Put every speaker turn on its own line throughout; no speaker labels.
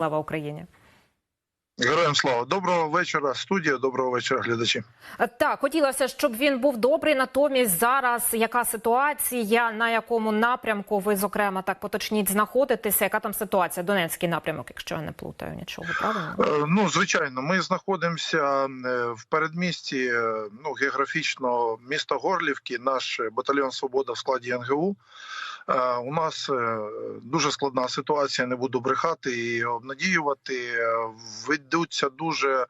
Слава Україні.
Героям слава доброго вечора, студія. Доброго вечора, глядачі.
Е, Так, хотілося, щоб він був добрий. Натомість зараз яка ситуація, на якому напрямку ви зокрема так поточніть знаходитеся? Яка там ситуація? Донецький напрямок, якщо я не плутаю нічого, правильно?
Е, Ну, звичайно, ми знаходимося е, в передмісті ну, географічно міста Горлівки. Наш батальйон Свобода в складі НГУ. У нас дуже складна ситуація. Не буду брехати і обнадіювати. Е, Ведуться дуже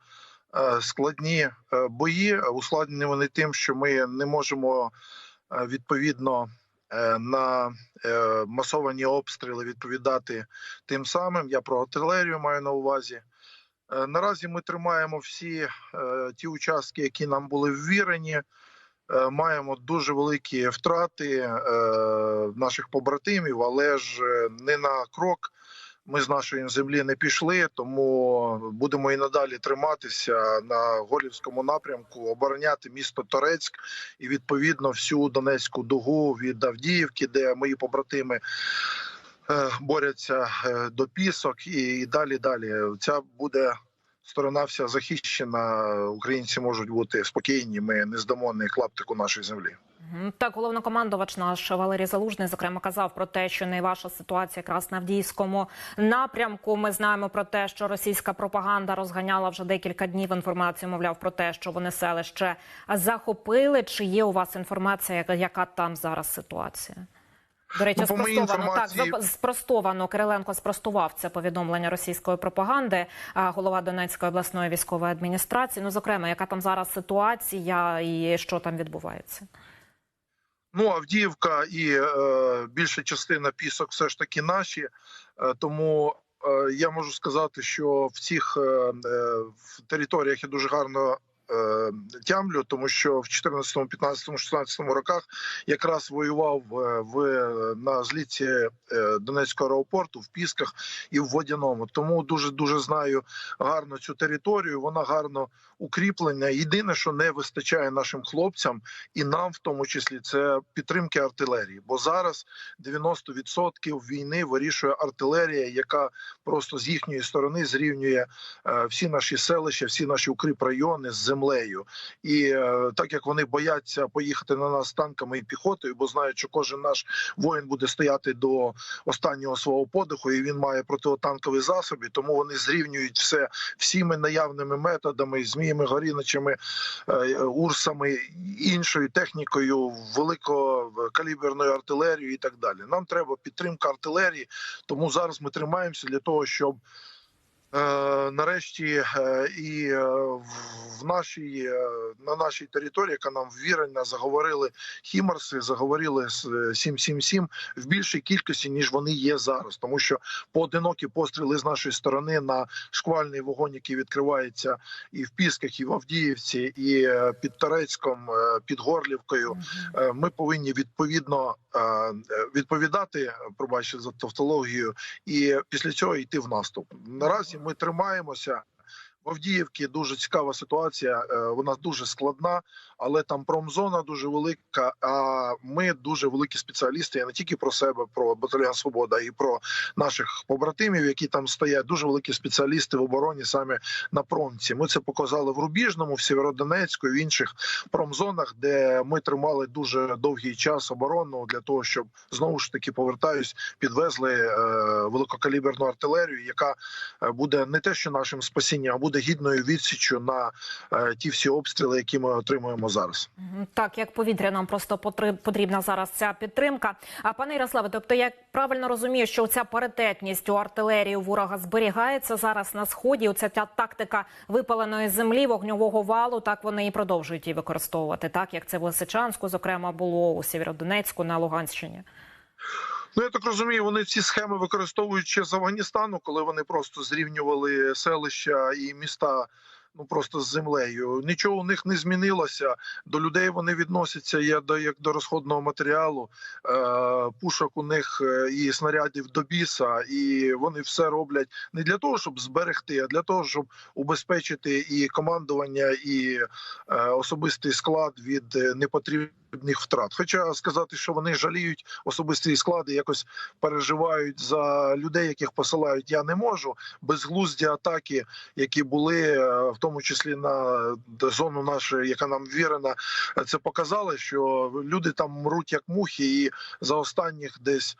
е, складні е, бої. Ускладнені вони тим, що ми не можемо е, відповідно на масовані обстріли відповідати тим самим. Я про артилерію маю на увазі. Наразі ми тримаємо всі ті участки, які нам були ввірені. Маємо дуже великі втрати наших побратимів, але ж не на крок. Ми з нашої землі не пішли, тому будемо і надалі триматися на Голівському напрямку, обороняти місто Торецьк і відповідно всю Донецьку дугу від Авдіївки, де мої побратими е, борються е, до пісок, і, далі далі. Ця буде сторона вся захищена. Українці можуть бути спокійні. Ми не здамо ні клаптику нашої землі.
Так, головнокомандувач наш Валерій Залужний, зокрема, казав про те, що найважча ситуація якраз на Авдіївському напрямку. Ми знаємо про те, що російська пропаганда розганяла вже декілька днів інформацію, мовляв, про те, що вони селище захопили. Чи є у вас інформація, яка, там зараз ситуація? До речі,
Ну,
спростовано
інформації-
так спростовано Кириленко спростував це повідомлення російської пропаганди. Голова Донецької обласної військової адміністрації. Ну, зокрема, яка там зараз ситуація і що там відбувається?
Ну, Авдіївка і е, більша частина пісок все ж таки наші. Е, тому е, я можу сказати, що в цих е, е, територіях я дуже гарно. Е, Тямлю, тому що в 14, 15, 16 роках якраз воював е, в на зліті е, Донецького аеропорту в Пісках і в Водяному. Тому дуже дуже знаю гарно цю територію. Вона гарно укріплена. Єдине, що не вистачає нашим хлопцям, і нам, в тому числі, це підтримки артилерії. Бо зараз 90% війни вирішує артилерія, яка просто з їхньої сторони зрівнює всі наші селища, всі наші укріпрайони з землею. І е, так як вони бояться поїхати на нас танками і піхотою, бо знають, що кожен наш воїн буде стояти до останнього свого подиху, і він має протитанкові засоби, тому вони зрівнюють все всіми наявними методами, зміями, горіночами, е, урсами, іншою технікою, великокаліберною артилерією і так далі. Нам треба підтримка артилерії, тому зараз ми тримаємося для того, щоб. Е, нарешті е, і е, в нашій на нашій території, яка нам ввірена, заговорили хімарси, заговорили з е, 777 в більшій кількості ніж вони є зараз, тому що поодинокі постріли з нашої сторони на шквальний вогонь, який відкривається і в Пісках, і в Авдіївці, і під Торецьком, під Горлівкою. Ми повинні відповідно відповідати, пробачте за тавтологію, і після цього йти в наступ. Наразі ми тримаємося. В Авдіївці дуже цікава ситуація. е, Вона дуже складна, але там промзона дуже велика. А ми дуже великі спеціалісти. Я не тільки про себе, про батальйон Свобода і про наших побратимів, які там стоять. Дуже великі спеціалісти в обороні саме на промці. Ми це показали в Рубіжному, в Сєвєродонецьку, в інших промзонах, де ми тримали дуже довгий час оборону для того, щоб знову ж таки повертаюсь, підвезли е, великокаліберну артилерію, яка е, буде не те, що нашим спасінням, а буде гідною відсіччю на е, ті всі обстріли, які ми отримуємо зараз.
Так, як повітря нам просто потрібна зараз ця підтримка. А пане Ярославе, тобто я правильно розумію, що ця паритетність у артилерії у ворога зберігається зараз на сході. Оця ця тактика випаленої землі, вогньового валу. Так вони і продовжують її використовувати, так як це в Лисичанську, зокрема, було у Сєвєродонецьку на Луганщині.
Ну я так розумію, вони ці схеми використовують ще з Афганістану, коли вони просто зрівнювали селища і міста. Ну просто з землею нічого у них не змінилося. До людей вони відносяться як до як до розходного матеріалу. Е, пушок у них е, і снарядів до біса, і вони все роблять не для того, щоб зберегти, а для того, щоб убезпечити і командування, і е, особистий склад від е, непотрібних них втрат. Хоча сказати, що вони жаліють особисті склади, якось переживають за людей, яких посилають, я не можу. Безглузді атаки, які були, е, в тому числі на зону нашу, яка нам вірена, е, це показало, що люди там мруть як мухи, і за останніх десь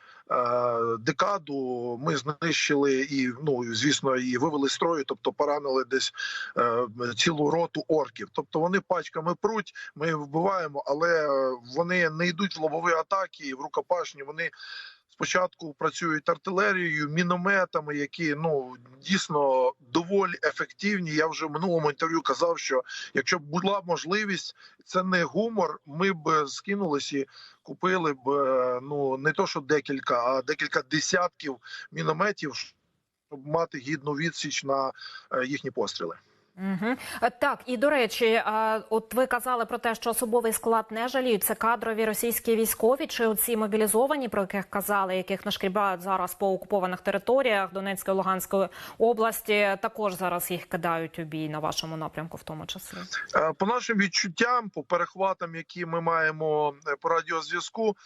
декаду ми знищили і ну звісно і вивели строю, тобто поранили десь е, цілу роту орків. Тобто вони пачками пруть, ми вбиваємо, але е, вони не йдуть в лобові атаки в рукопашні. Вони спочатку працюють артилерією, мінометами, які ну дійсно доволі ефективні. Я вже в минулому інтерв'ю казав, що якщо б була можливість, це не гумор. Ми б скинулись і купили б е, ну не то, що декілька, а декілька десятків мінометів, щоб мати гідну відсіч на е, їхні постріли.
Угу. Так, і до речі, е, от ви казали про те, що особовий склад не жаліють. Це кадрові російські військові чи оці мобілізовані, про яких казали, яких нашкрібають зараз по окупованих територіях Донецької Луганської області. Також зараз їх кидають у бій на вашому напрямку, в тому числі.
Е, По нашим відчуттям, по перехватам, які ми маємо по радіозв'язку,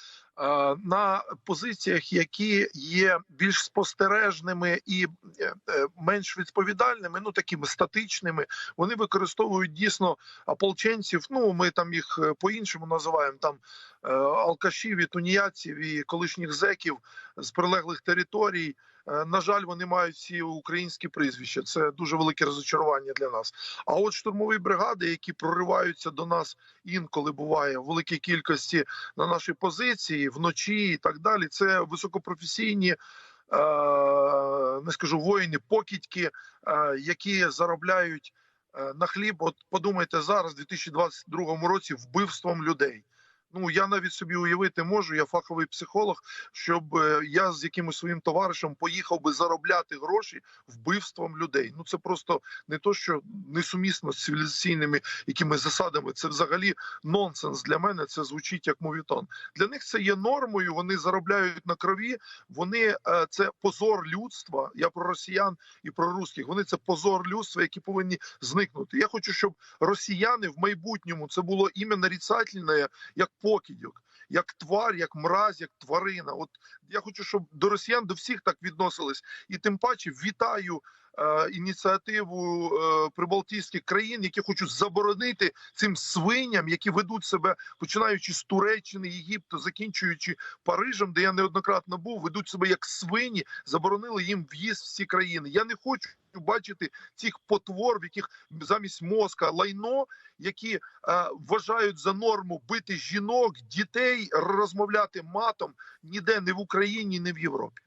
на позиціях, які є більш спостережними і е, е, менш відповідальними, ну такими статичними, вони використовують дійсно ополченців. Ну ми там їх е, по-іншому називаємо там е, алкашів і тунеядців і колишніх зеків з прилеглих територій. Е, На жаль, вони мають всі українські прізвища. Це дуже велике розочарування для нас. А от штурмові бригади, які прориваються до нас інколи буває в великій кількості на наші позиції вночі і так далі. Це високопрофесійні. е, Не скажу воїни, покидьки, е, які заробляють на хліб. От подумайте зараз, в 2022 році, вбивством людей. Ну я навіть собі уявити можу. Я фаховий психолог, щоб е, я з якимось своїм товаришем поїхав би заробляти гроші вбивством людей. Ну це просто не то, що несумісно з цивілізаційними якими засадами. Це взагалі нонсенс для мене. Це звучить як мовітон. Для них це є нормою. Вони заробляють на крові. Вони е, це позор людства. Я про росіян і про русських. Вони це позор людства, які повинні зникнути. Я хочу, щоб росіяни в майбутньому це було ім'я нарицательне, як покидьок, як твар, як мразь, як тварина. От я хочу, щоб до росіян до всіх так відносились, і тим паче вітаю. Е, Ініціативу е, прибалтійських країн, які хочуть заборонити цим свиням, які ведуть себе, починаючи з Туреччини, Єгипту, закінчуючи Парижем, де я неоднократно був, ведуть себе як свині, заборонили їм в'їзд в ці країни. Я не хочу бачити цих потвор, в яких замість мозка лайно, які е, вважають за норму бити жінок, дітей, розмовляти матом ніде не в Україні, не в Європі.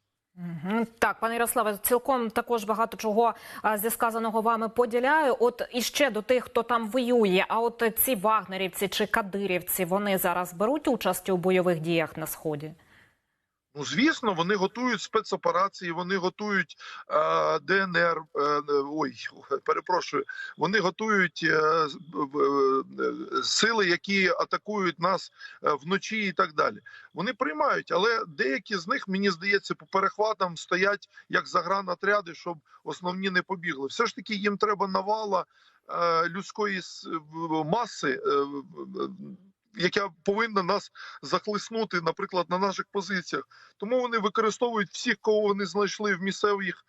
Так, пане Ярославе, цілком також багато чого зі сказаного вами поділяю. От і ще до тих, хто там воює. А от ці вагнерівці чи кадирівці, вони зараз беруть участь у бойових діях на сході.
Ну, звісно, вони готують спецоперації, вони готують е, ДНР. Е, е, ой, перепрошую, вони готують е, е, сили, які атакують нас е, вночі і так далі. Вони приймають, але деякі з них, мені здається, по перехватам стоять як загранотряди, щоб основні не побігли. Все ж таки, їм треба навала е, людської маси. Яка повинна нас захлиснути, наприклад, на наших позиціях. Тому вони використовують всіх, кого вони знайшли в місцевих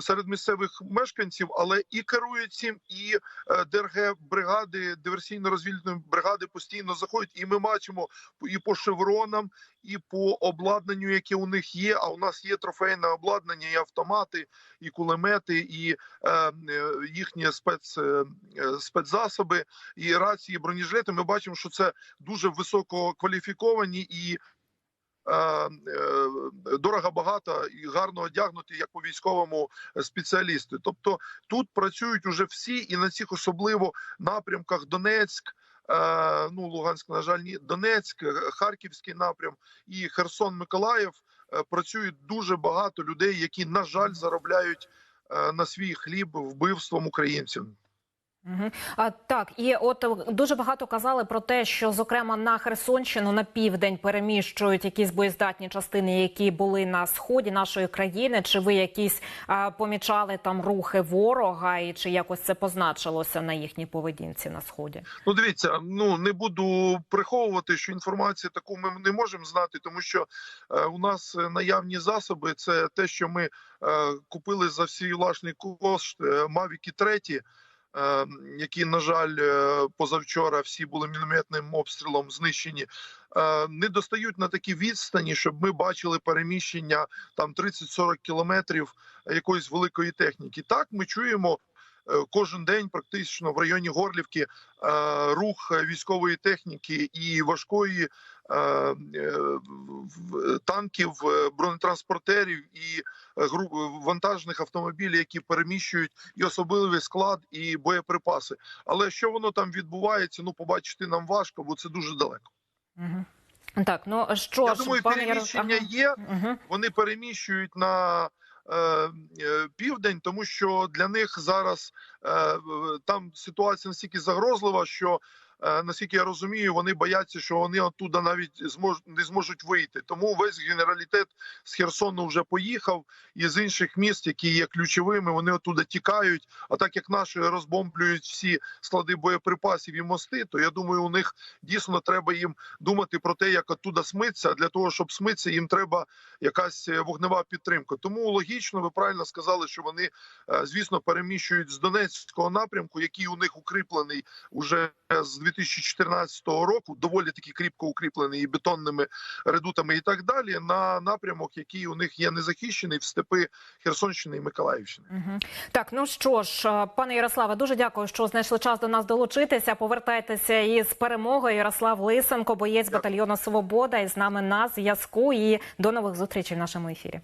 серед місцевих мешканців, але і керують цим, і е, ДРГ бригади, диверсійно-розвідувальні бригади постійно заходять. І ми бачимо і по шевронам, і по обладнанню, яке у них є. А у нас є трофейне обладнання, і автомати, і кулемети, і е, е, їхні спец, е, спецзасоби, і рації, і бронежилети. Ми бачимо, що це дуже висококваліфіковані і дорого багато і гарно одягнуті, як по військовому спеціалісту. Тобто тут працюють уже всі, і на цих особливо напрямках Донецьк. е, Ну, Луганськ, на жаль, ні, Донецьк, е, Харківський напрям і Херсон, Миколаїв е, працюють дуже багато людей, які, на жаль, заробляють е, на свій хліб вбивством українців.
А, так, і от е, дуже багато казали про те, що зокрема на Херсонщину на південь переміщують якісь боєздатні частини, які були на сході нашої країни. Чи ви якісь а, помічали там рухи ворога, і чи якось це позначилося на їхній поведінці на сході?
Ну, дивіться, ну не буду приховувати, що інформацію таку ми не можемо знати, тому що е, у нас наявні засоби. Це те, що ми е, купили за свій власний кошт е, Мавіки 3, е, які, на жаль, е, позавчора всі були мінометним обстрілом знищені. е, Не достають на такі відстані, щоб ми бачили переміщення там 30-40 кілометрів якоїсь великої техніки. Так, ми чуємо е, кожен день, практично в районі Горлівки, рух військової техніки і важкої танків, е, бронетранспортерів і е, вантажних автомобілів, які переміщують і особливий склад, і боєприпаси. Але що воно там відбувається, ну побачити нам важко, бо це дуже далеко.
Угу. Так, ну що
Я
ж,
думаю, переміщення
Ярославе,
є.
Угу.
Вони переміщують на е, е, південь, тому що для них зараз е, там ситуація настільки загрозлива, що е, наскільки я розумію, вони бояться, що вони оттуда навіть не зможуть вийти. Тому весь генералітет з Херсону вже поїхав, і з інших міст, які є ключовими, вони оттуда тікають. А так як наші розбомблюють всі склади боєприпасів і мости, то я думаю, у них дійсно треба їм думати про те, як оттуда смитися. Для того, щоб смитися, їм треба якась е, вогнева підтримка. Тому логічно, ви правильно сказали, що вони, е, звісно, переміщують з Донецького напрямку, який у них укріплений уже з 2014 року, доволі таки кріпко укріплений і бетонними редутами, і так далі, на напрямок, який у них є незахищений в степи Херсонщини і Миколаївщини.
Так, ну що ж, е, пане Ярославе, дуже дякую, що знайшли час до нас долучитися. Повертайтеся із перемогою. Ярослав Лисенко, боєць батальйону Свобода, і з нами на зв'язку. І до нових зустрічей в нашому ефірі.